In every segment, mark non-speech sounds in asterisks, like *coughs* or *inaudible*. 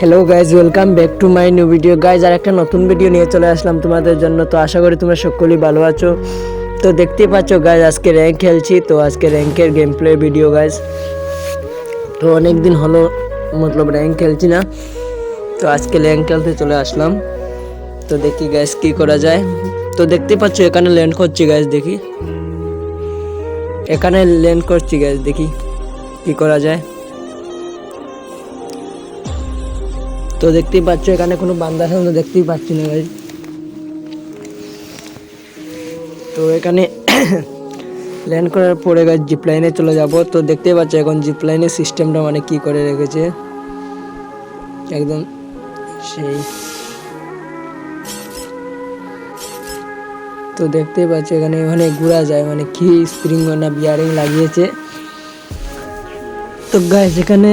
Hello guys welcome back to my new video guys আর একটা নতুন video নিয়ে চলে আসলাম তোমাদের জন্য। তো আশা করি তোমরা সকলেই ভালো আছো। তো দেখতেই পাচ্ছ গাইজ আজকে র্যাঙ্ক খেলছি। তো আজকে র্যাঙ্কের গেম প্লে ভিডিও গাইজ তো অনেক দিন হলো, মতলব র্যাঙ্ক খেলছি না। তো আজকে র্যাঙ্ক খেলতে চলে আসলাম। তো দেখি গাইজ কি করা যায়। তো দেখতেই পাচ্ছ এখানে ল্যান্ড করছি গাইজ দেখি। এখানে ল্যান্ড করছি গাইজ দেখি কি করা যায়। তো দেখতেই পাচ্ছ, এখানে কোনো বান্দা সামনে দেখতেই পাচ্ছি না ভাই তো এখানে *coughs* ল্যান্ড করার পরে গাছ জিপ লাইনে চলে যাব। তো দেখতেই পাচ্ছ, এখন জিপ লাইনের সিস্টেমটা মানে কি করে রেখেছে? একদম সেই। তো দেখতেই পাচ্ছ, এখানে মানে ঘোরা যায় মানে কি স্প্রিং না বিয়ারিং লাগিয়েছে। তো গাছ এখানে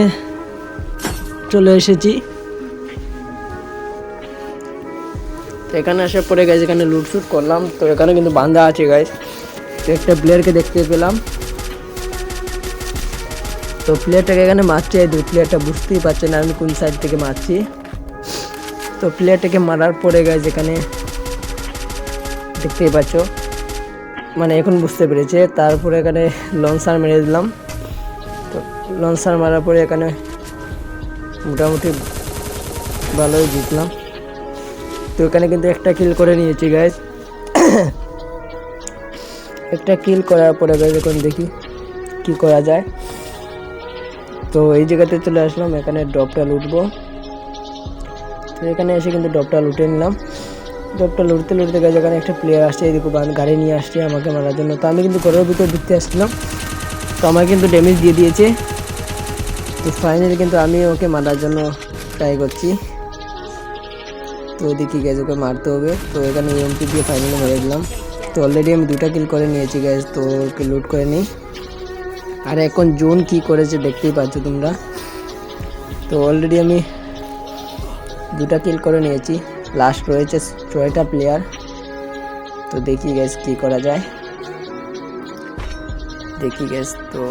চলে এসেছি। এখানে আসার পরে গাইজ এখানে লুটশুট করলাম। তো এখানে কিন্তু বান্ধা আছে গাইজ তো একটা প্লেয়ারকে দেখতে পেলাম। তো প্লেয়ারটাকে এখানে মারছে। দুই প্লেয়ারটা বুঝতেই পারছে না আমি কোন সাইড থেকে মারছি। তো প্লেয়ারটাকে মারার পরে গাইজ এখানে দেখতেই পাচ্ছ। মানে এখন বুঝতে পেরেছে। তারপরে এখানে লঞ্চার মেরে দিলাম। তো লঞ্চার মারার পরে এখানে মোটামুটি ভালোই জিতলাম। তো এখানে কিন্তু একটা কিল করে নিয়েছি গাইজ একটা কিল করার পরে গাইজ এখন দেখি কি করা যায়। তো এই জায়গাতে চলে আসলাম, এখানে ড্রপটা লুটবো। তো এখানে এসে কিন্তু ড্রপটা লুটে নিলাম। ড্রপটা লুটতে লুটতে গেছে এখানে একটা প্লেয়ার আসছে এদিকে গাড়ি নিয়ে আসছে আমাকে মারার জন্য। তো আমি কিন্তু ঘরের ভিতরে ঢুকতে আসছিলাম। তো আমার কিন্তু ড্যামেজ দিয়ে দিয়েছে। তো ফাইনালি কিন্তু আমি ওকে মারার জন্য ট্রাই করছি। তো ওদিকে গ্যাস ওকে মারতে হবে। তো এখানে এমপি দিয়ে ফাইনালি মেরে দিলাম তো অলরেডি আমি দুটা কিল করে নিয়েছি গ্যাস তো ওকে লুট করে নিই। আর এখন জোন কি করেছে দেখতেই পাচ্ছ তোমরা। তো অলরেডি আমি দুটা কিল করে নিয়েছি। লাস্ট রয়েছে ছয়টা প্লেয়ার তো দেখি গ্যাস কি করা যায়। দেখি গ্যাস তো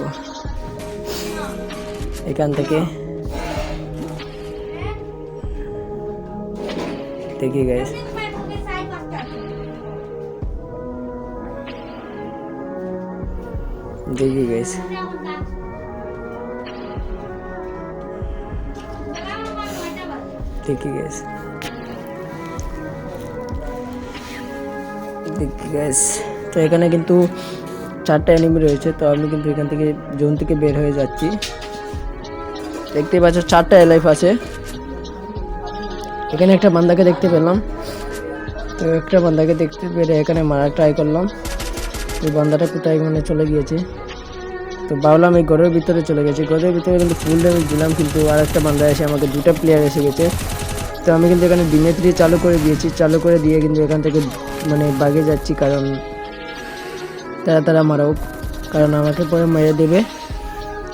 এখান থেকে দেখি গাইস দেখি গাইস দেখি গাইস দেখি গাইস তো এখানে কিন্তু চারটা এনিমি রয়েছে, তো আমি কিন্তু এখান থেকে জোন থেকে বের হয়ে যাচ্ছি। দেখতেই পাচ্ছ, চারটা এলাইফ আছে। এখানে একটা বান্দাকে দেখতে পেলাম। তো একটা বান্দাকে দেখতে পেরে এখানে মারা ট্রাই করলাম। তো বান্দাটা কোথায় মানে চলে গিয়েছে। তো ভাবলাম এই ঘরের ভিতরে চলে গেছে। ঘরের ভিতরে কিন্তু ফুল ড্যামেজ দিলাম কিন্তু আর একটা বান্দা এসে আমাকে দুটো প্লেয়ার এসে গেছে। তো আমি কিন্তু এখানে ডিমেট্রি চালু করে দিয়েছি। চালু করে দিয়ে কিন্তু এখান থেকে মানে বাগে যাচ্ছি কারণ তারা তারা মারাও কারণ আমাকে পরে মেরে দেবে।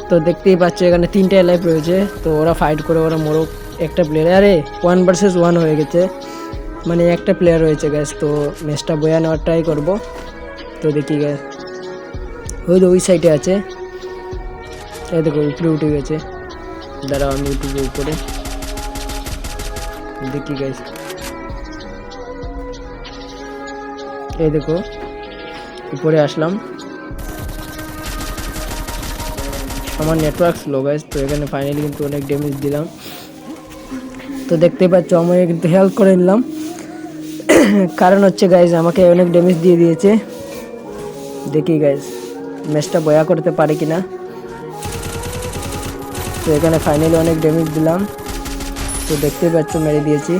তো দেখতেই পাচ্ছ এখানে তিনটে লাইফ রয়েছে। তো ওরা ফাইট করে ওরা মোরক। একটা প্লেয়ার আরে ওয়ান ভার্সেস ওয়ান হয়ে গেছে। মানে একটা প্লেয়ার হয়েছে গ্যাস তো ম্যাচটা বয়া নেওয়ার ট্রাই করব। তো দেখি গ্যাস ওই তো ওই সাইডে আছে। এই দেখো, উপরে উঠে গেছে। দাঁড়াও, আমি উঠবো উপরে। দেখি গ্যাস এই দেখো, উপরে আসলাম। আমার নেটওয়ার্ক স্লো গাইজ তো এখানে ফাইনালি কিন্তু অনেক ড্যামেজ দিলাম। তো দেখতেই পাচ্ছ আমি কিন্তু হেল্প করে নিলাম। কারণ হচ্ছে গাইজ আমাকে অনেক ড্যামেজ দিয়ে দিয়েছে। দেখি গাইজ ম্যাচটা বয়া করতে পারে কিনা। তো এখানে ফাইনালি অনেক ড্যামেজ দিলাম। তো দেখতেই পাচ্ছ, মেরে দিয়েছি।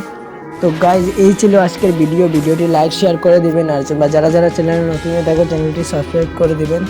তো গাইজ এই ছিল আজকের ভিডিও ভিডিওটি লাইক শেয়ার করে দিবেন। আর যারা যারা চ্যানেলে নতুন দেখো চ্যানেলটি সাবস্ক্রাইব করে দিবেন।